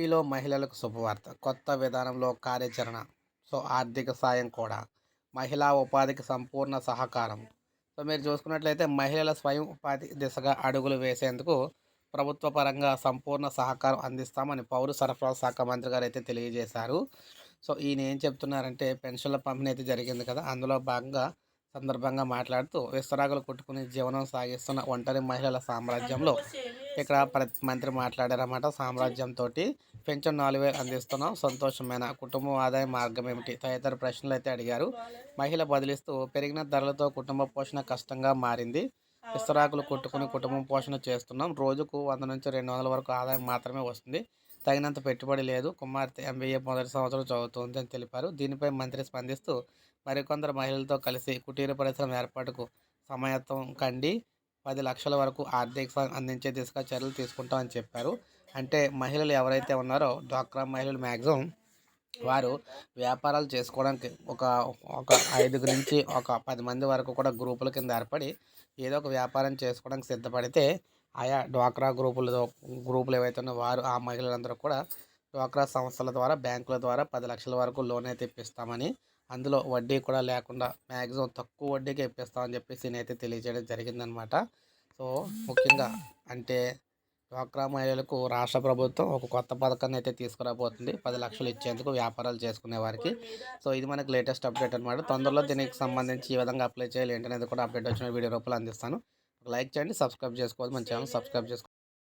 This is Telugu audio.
ఏపీలో మహిళలకు శుభవార్త. కొత్త విధానంలో కార్యాచరణ సో ఆర్థిక సాయం కూడా. మహిళా ఉపాధికి సంపూర్ణ సహకారం. సో మీరు చూసుకున్నట్లయితే మహిళల స్వయం ఉపాధి దిశగా అడుగులు వేసేందుకు ప్రభుత్వ పరంగా సంపూర్ణ సహకారం అందిస్తామని పౌర సరఫరా శాఖ మంత్రి గారు అయితే తెలియజేశారు. సో ఈయన ఏం చెప్తున్నారంటే పెన్షన్ల పంపిణీ అయితే జరిగింది కదా అందులో భాగంగా సందర్భంగా మాట్లాడుతూ విస్తరాకులు కొట్టుకుని జీవనం సాగిస్తున్న ఒంటరి మహిళల సామ్రాజ్యంలో ఇక్కడ మంత్రి మాట్లాడారన్నమాట. సామ్రాజ్యంతో పెన్షన్ నాలుగు వేలు అందిస్తున్నాం. సంతోషమైన కుటుంబం ఆదాయ మార్గం ఏమిటి? తదితర ప్రశ్నలు అయితే అడిగారు. మహిళ బదిలిస్తూ పెరిగిన ధరలతో కుటుంబ పోషణ కష్టంగా మారింది. విస్తరాకులు కొట్టుకుని కుటుంబం పోషణ చేస్తున్నాం. రోజుకు వంద నుంచి రెండు వందల వరకు ఆదాయం మాత్రమే వస్తుంది. తగినంత పెట్టుబడి లేదు. కుమార్తె ఎంబీఏ మొదటి సంవత్సరం చదువుతుంది అని తెలిపారు. దీనిపై మంత్రి స్పందిస్తూ మరికొందరు మహిళలతో కలిసి కుటీర పరిశ్రమ ఏర్పాటుకు సమాయత్తం కండి. పది లక్షల వరకు ఆర్థిక సాయం అందించే దిశగా చర్యలు తీసుకుంటామని చెప్పారు. అంటే మహిళలు ఎవరైతే ఉన్నారో డ్వాక్రా మహిళలు మ్యాక్సిమం వారు వ్యాపారాలు చేసుకోవడానికి ఒక ఒక ఐదుగురు నుంచి ఒక పది మంది వరకు కూడా గ్రూపుల కింద ఏర్పడి ఏదో ఒక వ్యాపారం చేసుకోవడానికి సిద్ధపడితే ఆయా డ్వాక్రా గ్రూపులతో గ్రూపులు ఏవైతే ఉన్నాయో వారు ఆ మహిళలందరూ కూడా డ్వాక్రా సంస్థల ద్వారా బ్యాంకుల ద్వారా పది లక్షల వరకు లోన్ అయితే ఇప్పిస్తామని అందులో వడ్డీ కూడా లేకుండా మ్యాక్సిమం తక్కువ వడ్డీకి ఇప్పిస్తామని చెప్పేసి నేనైతే తెలియజేయడం జరిగిందనమాట. సో ముఖ్యంగా అంటే డ్వాక్రా మహిళలకు రాష్ట్ర ప్రభుత్వం ఒక కొత్త పథకాన్ని అయితే తీసుకురాబోతుంది. పది లక్షలు ఇచ్చేందుకు వ్యాపారాలు చేసుకునే వారికి. సో ఇది మనకి లేటెస్ట్ అప్డేట్ అనమాట. తొందరలో దీనికి సంబంధించి ఈ విధంగా అప్లై చేయాలి. ఏంటనేది కూడా అప్డేట్ వచ్చిన వీడియో రూపంలో అందిస్తాను. లైక్ చేయండి సబ్స్క్రైబ్ చేసుకోవద్దు మన ఛానల్ సబ్స్క్రైబ్ చేసుకోండి